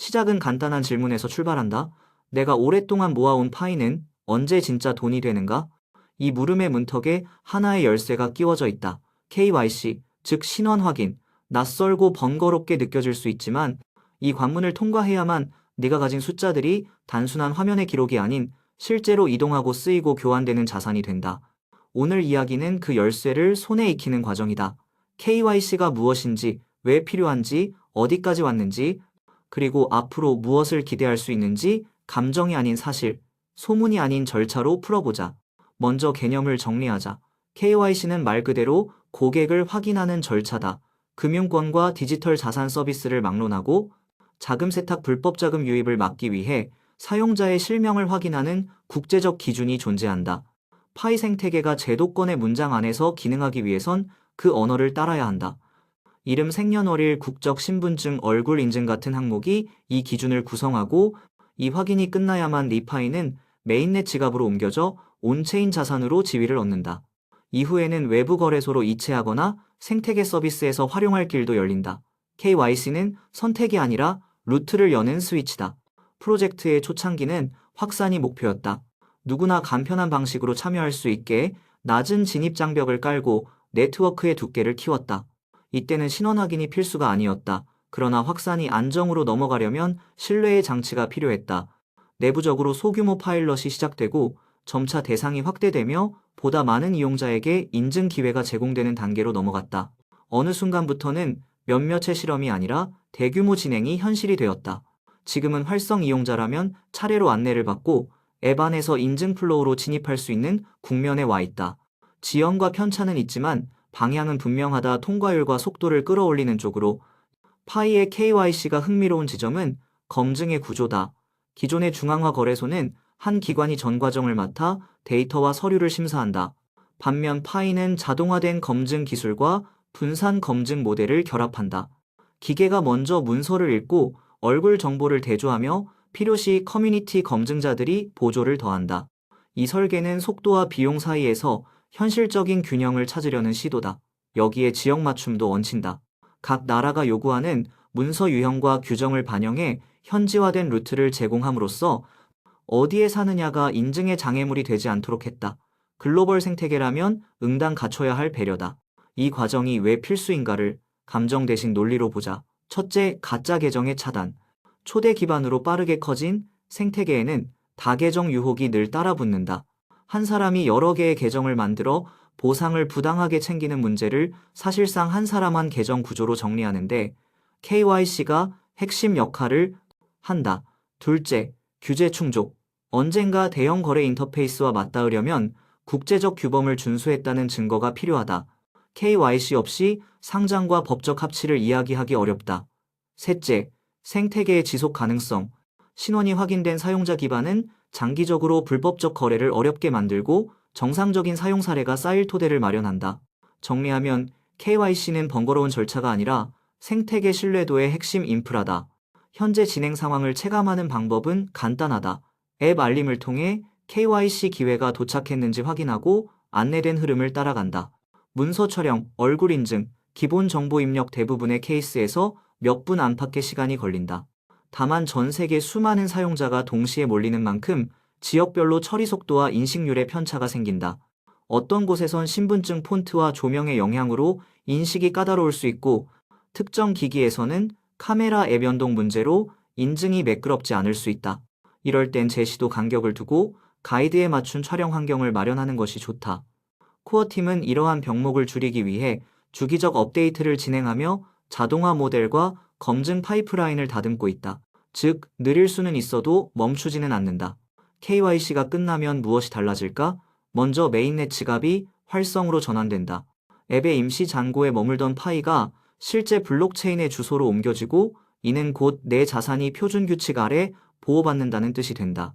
시작은 간단한 질문에서 출발한다. 내가 오랫동안 모아온 파이는 언제 진짜 돈이 되는가? 이 물음의 문턱에 하나의 열쇠가 끼워져 있다. KYC, 즉 신원 확인. 낯설고 번거롭게 느껴질 수 있지만 이 관문을 통과해야만 네가 가진 숫자들이 단순한 화면의 기록이 아닌 실제로 이동하고 쓰이고 교환되는 자산이 된다. 오늘 이야기는 그 열쇠를 손에 익히는 과정이다. KYC가 무엇인지, 왜 필요한지, 어디까지 왔는지, 그리고 앞으로 무엇을 기대할 수 있는지 감정이 아닌 사실, 소문이 아닌 절차로 풀어보자. 먼저 개념을 정리하자. KYC는 말 그대로 고객을 확인하는 절차다. 금융권과 디지털 자산 서비스를 막론하고 자금 세탁 불법 자금 유입을 막기 위해 사용자의 실명을 확인하는 국제적 기준이 존재한다. 파이 생태계가 제도권의 문장 안에서 기능하기 위해선 그 언어를 따라야 한다. 이름 생년월일 국적 신분증 얼굴 인증 같은 항목이 이 기준을 구성하고 이 확인이 끝나야만 리파이는 메인넷 지갑으로 옮겨져 온체인 자산으로 지위를 얻는다. 이후에는 외부 거래소로 이체하거나 생태계 서비스에서 활용할 길도 열린다. KYC는 선택이 아니라 루트를 여는 스위치다. 프로젝트의 초창기는 확산이 목표였다. 누구나 간편한 방식으로 참여할 수 있게 낮은 진입 장벽을 깔고 네트워크의 두께를 키웠다. 이때는 신원 확인이 필수가 아니었다. 그러나 확산이 안정으로 넘어가려면 신뢰의 장치가 필요했다. 내부적으로 소규모 파일럿이 시작되고 점차 대상이 확대되며 보다 많은 이용자에게 인증 기회가 제공되는 단계로 넘어갔다. 어느 순간부터는 몇몇의 실험이 아니라 대규모 진행이 현실이 되었다. 지금은 활성 이용자라면 차례로 안내를 받고 앱 안에서 인증 플로우로 진입할 수 있는 국면에 와 있다. 지연과 편차는 있지만 방향은 분명하다 통과율과 속도를 끌어올리는 쪽으로 파이의 KYC가 흥미로운 지점은 검증의 구조다. 기존의 중앙화 거래소는 한 기관이 전 과정을 맡아 데이터와 서류를 심사한다. 반면 파이는 자동화된 검증 기술과 분산 검증 모델을 결합한다. 기계가 먼저 문서를 읽고 얼굴 정보를 대조하며 필요시 커뮤니티 검증자들이 보조를 더한다. 이 설계는 속도와 비용 사이에서 현실적인 균형을 찾으려는 시도다. 여기에 지역 맞춤도 얹힌다. 각 나라가 요구하는 문서 유형과 규정을 반영해 현지화된 루트를 제공함으로써 어디에 사느냐가 인증의 장애물이 되지 않도록 했다. 글로벌 생태계라면 응당 갖춰야 할 배려다. 이 과정이 왜 필수인가를 감정 대신 논리로 보자. 첫째, 가짜 계정의 차단. 초대 기반으로 빠르게 커진 생태계에는 다계정 유혹이 늘 따라붙는다. 한 사람이 여러 개의 계정을 만들어 보상을 부당하게 챙기는 문제를 사실상 한 사람 한 계정 구조로 정리하는데 KYC가 핵심 역할을 한다. 둘째, 규제 충족. 언젠가 대형 거래 인터페이스와 맞닿으려면 국제적 규범을 준수했다는 증거가 필요하다. KYC 없이 상장과 법적 합치를 이야기하기 어렵다. 셋째, 생태계의 지속 가능성. 신원이 확인된 사용자 기반은 장기적으로 불법적 거래를 어렵게 만들고 정상적인 사용 사례가 쌓일 토대를 마련한다. 정리하면 KYC는 번거로운 절차가 아니라 생태계 신뢰도의 핵심 인프라다. 현재 진행 상황을 체감하는 방법은 간단하다. 앱 알림을 통해 KYC 기회가 도착했는지 확인하고 안내된 흐름을 따라간다. 문서 촬영, 얼굴 인증, 기본 정보 입력 대부분의 케이스에서 몇 분 안팎의 시간이 걸린다. 다만 전 세계 수많은 사용자가 동시에 몰리는 만큼 지역별로 처리 속도와 인식률의 편차가 생긴다. 어떤 곳에선 신분증 폰트와 조명의 영향으로 인식이 까다로울 수 있고 특정 기기에서는 카메라 앱 연동 문제로 인증이 매끄럽지 않을 수 있다. 이럴 땐 제시도 간격을 두고 가이드에 맞춘 촬영 환경을 마련하는 것이 좋다. 코어 팀은 이러한 병목을 줄이기 위해 주기적 업데이트를 진행하며 자동화 모델과 검증 파이프라인을 다듬고 있다. 즉, 느릴 수는 있어도 멈추지는 않는다. KYC가 끝나면 무엇이 달라질까? 먼저 메인넷 지갑이 활성으로 전환된다. 앱의 임시 잔고에 머물던 파이가 실제 블록체인의 주소로 옮겨지고 이는 곧 내 자산이 표준 규칙 아래 보호받는다는 뜻이 된다.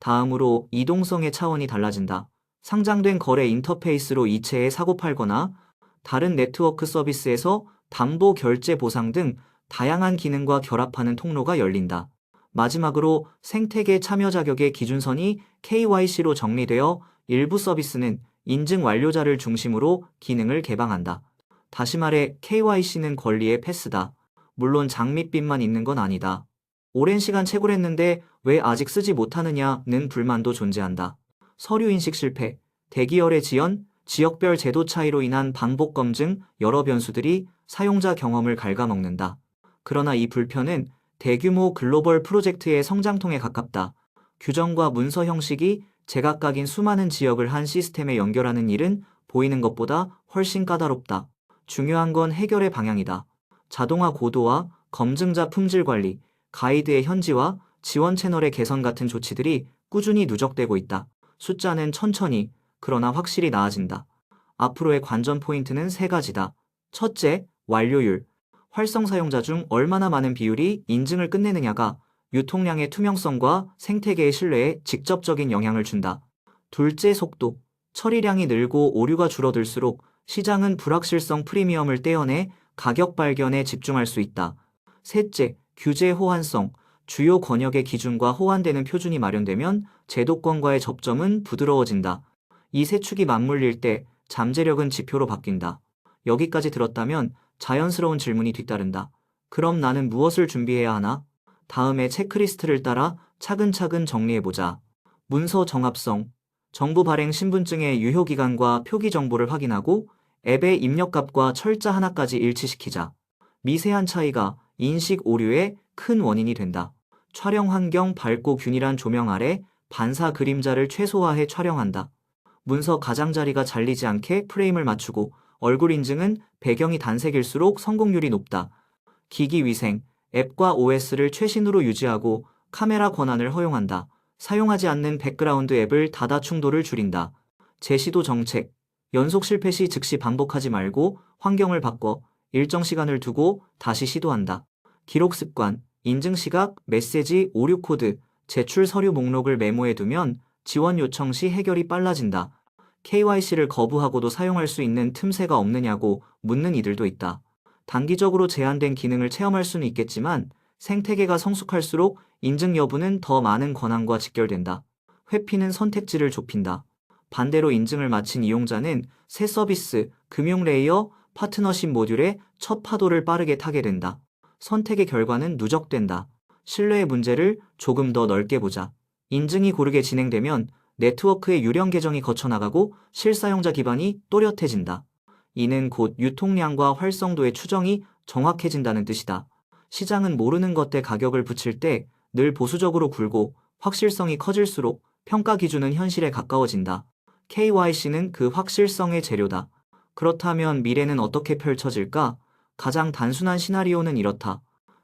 다음으로 이동성의 차원이 달라진다. 상장된 거래 인터페이스로 이체해 사고 팔거나 다른 네트워크 서비스에서 담보 결제 보상 등 다양한 기능과 결합하는 통로가 열린다. 마지막으로 생태계 참여 자격의 기준선이 KYC로 정리되어 일부 서비스는 인증 완료자를 중심으로 기능을 개방한다. 다시 말해 KYC는 권리의 패스다. 물론 장밋빛만 있는 건 아니다. 오랜 시간 채굴했는데 왜 아직 쓰지 못하느냐는 불만도 존재한다. 서류 인식 실패, 대기열의 지연, 지역별 제도 차이로 인한 반복 검증 여러 변수들이 사용자 경험을 갉아먹는다. 그러나 이 불편은 대규모 글로벌 프로젝트의 성장통에 가깝다. 규정과 문서 형식이 제각각인 수많은 지역을 한 시스템에 연결하는 일은 보이는 것보다 훨씬 까다롭다. 중요한 건 해결의 방향이다. 자동화 고도화, 검증자 품질 관리, 가이드의 현지화, 지원 채널의 개선 같은 조치들이 꾸준히 누적되고 있다. 숫자는 천천히, 그러나 확실히 나아진다. 앞으로의 관전 포인트는 세 가지다. 첫째, 완료율. 활성 사용자 중 얼마나 많은 비율이 인증을 끝내느냐가 유통량의 투명성과 생태계의 신뢰에 직접적인 영향을 준다. 둘째, 속도. 처리량이 늘고 오류가 줄어들수록 시장은 불확실성 프리미엄을 떼어내 가격 발견에 집중할 수 있다. 셋째, 규제 호환성. 주요 권역의 기준과 호환되는 표준이 마련되면 제도권과의 접점은 부드러워진다. 이 세 축이 맞물릴 때 잠재력은 지표로 바뀐다. 여기까지 들었다면 자연스러운 질문이 뒤따른다. 그럼 나는 무엇을 준비해야 하나? 다음에 체크리스트를 따라 차근차근 정리해보자. 문서 정합성. 정부 발행 신분증의 유효기간과 표기 정보를 확인하고 앱의 입력값과 철자 하나까지 일치시키자. 미세한 차이가 인식 오류의 큰 원인이 된다. 촬영 환경 밝고 균일한 조명 아래 반사 그림자를 최소화해 촬영한다. 문서 가장자리가 잘리지 않게 프레임을 맞추고 얼굴 인증은 배경이 단색일수록 성공률이 높다. 기기 위생, 앱과 OS를 최신으로 유지하고 카메라 권한을 허용한다. 사용하지 않는 백그라운드 앱을 닫아 충돌을 줄인다. 제시도 정책, 연속 실패 시 즉시 반복하지 말고 환경을 바꿔 일정 시간을 두고 다시 시도한다. 기록 습관, 인증 시각, 메시지, 오류 코드, 제출 서류 목록을 메모해 두면 지원 요청 시 해결이 빨라진다. KYC를 거부하고도 사용할 수 있는 틈새가 없느냐고 묻는 이들도 있다. 단기적으로 제한된 기능을 체험할 수는 있겠지만 생태계가 성숙할수록 인증 여부는 더 많은 권한과 직결된다. 회피는 선택지를 좁힌다. 반대로 인증을 마친 이용자는 새 서비스, 금융 레이어, 파트너십 모듈의 첫 파도를 빠르게 타게 된다. 선택의 결과는 누적된다. 신뢰의 문제를 조금 더 넓게 보자. 인증이 고르게 진행되면 네트워크의 유령 계정이 거쳐나가고 실사용자 기반이 또렷해진다. 이는 곧 유통량과 활성도의 추정이 정확해진다는 뜻이다. 시장은 모르는 것에 가격을 붙일 때 늘 보수적으로 굴고 확실성이 커질수록 평가 기준은 현실에 가까워진다. KYC는 그 확실성의 재료다. 그렇다면 미래는 어떻게 펼쳐질까? 가장 단순한 시나리오는 이렇다.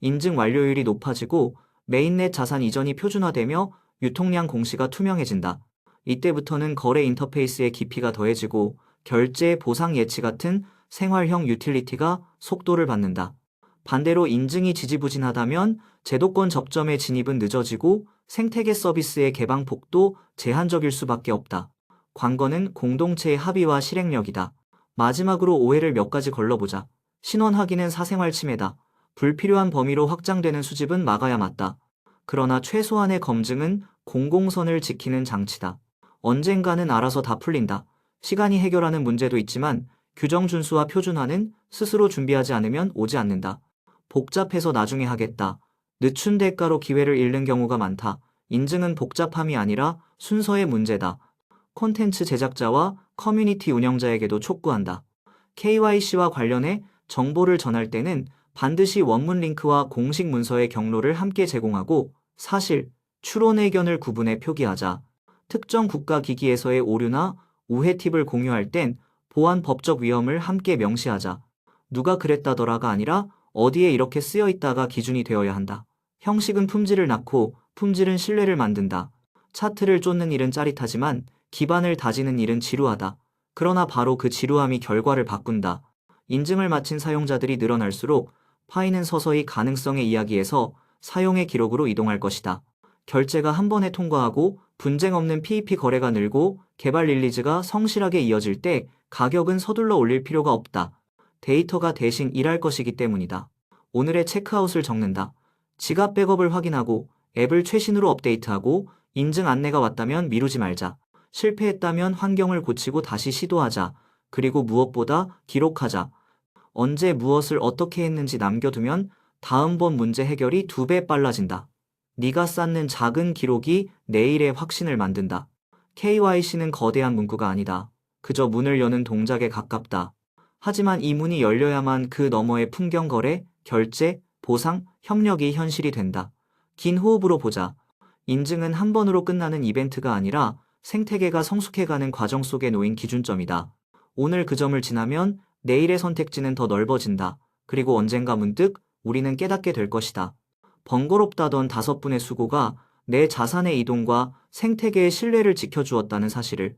인증 완료율이 높아지고 메인넷 자산 이전이 표준화되며 유통량 공시가 투명해진다. 이때부터는 거래 인터페이스의 깊이가 더해지고 결제, 보상 예치 같은 생활형 유틸리티가 속도를 받는다. 반대로 인증이 지지부진하다면 제도권 접점의 진입은 늦어지고 생태계 서비스의 개방폭도 제한적일 수밖에 없다. 관건은 공동체의 합의와 실행력이다. 마지막으로 오해를 몇 가지 걸러보자. 신원 확인은 사생활 침해다. 불필요한 범위로 확장되는 수집은 막아야 맞다. 그러나 최소한의 검증은 공공선을 지키는 장치다. 언젠가는 알아서 다 풀린다. 시간이 해결하는 문제도 있지만 규정 준수와 표준화는 스스로 준비하지 않으면 오지 않는다. 복잡해서 나중에 하겠다. 늦춘 대가로 기회를 잃는 경우가 많다. 인증은 복잡함이 아니라 순서의 문제다. 콘텐츠 제작자와 커뮤니티 운영자에게도 촉구한다. KYC와 관련해 정보를 전할 때는 반드시 원문 링크와 공식 문서의 경로를 함께 제공하고 사실, 추론 의견을 구분해 표기하자. 특정 국가 기기에서의 오류나 우회 팁을 공유할 땐 보안 법적 위험을 함께 명시하자. 누가 그랬다더라가 아니라 어디에 이렇게 쓰여 있다가 기준이 되어야 한다. 형식은 품질을 낳고 품질은 신뢰를 만든다. 차트를 쫓는 일은 짜릿하지만 기반을 다지는 일은 지루하다. 그러나 바로 그 지루함이 결과를 바꾼다. 인증을 마친 사용자들이 늘어날수록 파이는 서서히 가능성의 이야기에서 사용의 기록으로 이동할 것이다. 결제가 한 번에 통과하고 분쟁 없는 PEP 거래가 늘고 개발 릴리즈가 성실하게 이어질 때 가격은 서둘러 올릴 필요가 없다. 데이터가 대신 일할 것이기 때문이다. 오늘의 체크아웃을 적는다. 지갑 백업을 확인하고 앱을 최신으로 업데이트하고 인증 안내가 왔다면 미루지 말자. 실패했다면 환경을 고치고 다시 시도하자. 그리고 무엇보다 기록하자. 언제 무엇을 어떻게 했는지 남겨두면 다음번 문제 해결이 두 배 빨라진다. 네가 쌓는 작은 기록이 내일의 확신을 만든다. KYC는 거대한 문구가 아니다. 그저 문을 여는 동작에 가깝다. 하지만 이 문이 열려야만 그 너머의 풍경 거래, 결제, 보상, 협력이 현실이 된다. 긴 호흡으로 보자. 인증은 한 번으로 끝나는 이벤트가 아니라 생태계가 성숙해가는 과정 속에 놓인 기준점이다. 오늘 그 점을 지나면 내일의 선택지는 더 넓어진다. 그리고 언젠가 문득 우리는 깨닫게 될 것이다. 번거롭다던 다섯 분의 수고가 내 자산의 이동과 생태계의 신뢰를 지켜주었다는 사실을